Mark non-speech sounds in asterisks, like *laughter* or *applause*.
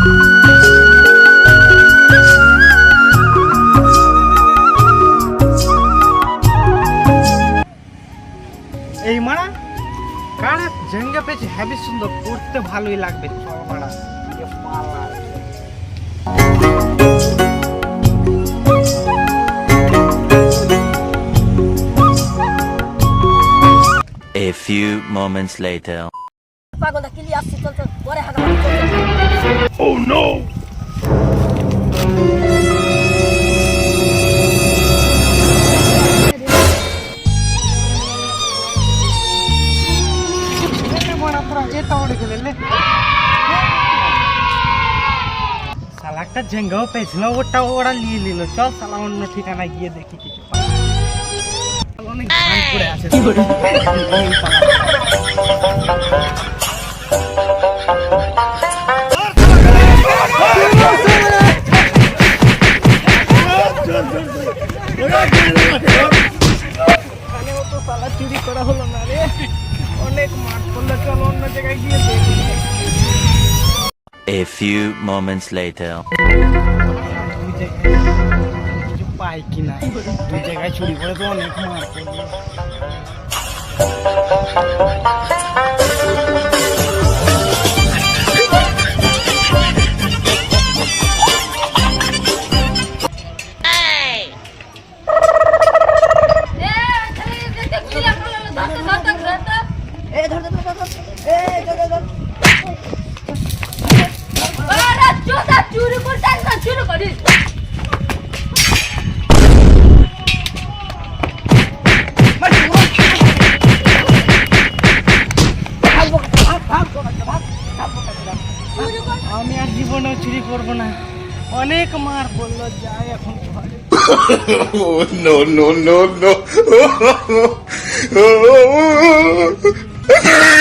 এই মারা কারা জেঙ্গা পেয়েছে হ্যাভি সুন্দর পড়তে ভালোই লাগবে চল মারা। A few moments later. পাগল দা কিলি আসছে চল চল পরে হাগা লে। শালা একটা জেঙ্গাও পেয়েছিল ওটা ওরা নিয়ে নিল। চল শালা অন্য ঠিকানায় গিয়ে দেখি কিছু। অনেক আছে। এখানেও তো শালা চুরি করা হলো না রে অনেক মাঠ পড়ল চল অন্য জায়গায় গিয়ে দেখি A few moments later. পাই কিনা দুই জায়গায় চুরি করে তো অনেক মার এ ধর ধর ধর ধর এ ধর ধর ধর আরে চোদা চুরি করিস আমি আর জীবনেও চুরি করব না অনেক মার পড়ল যাই এখন ঘরে Oh, no, no, no, Ah! *laughs*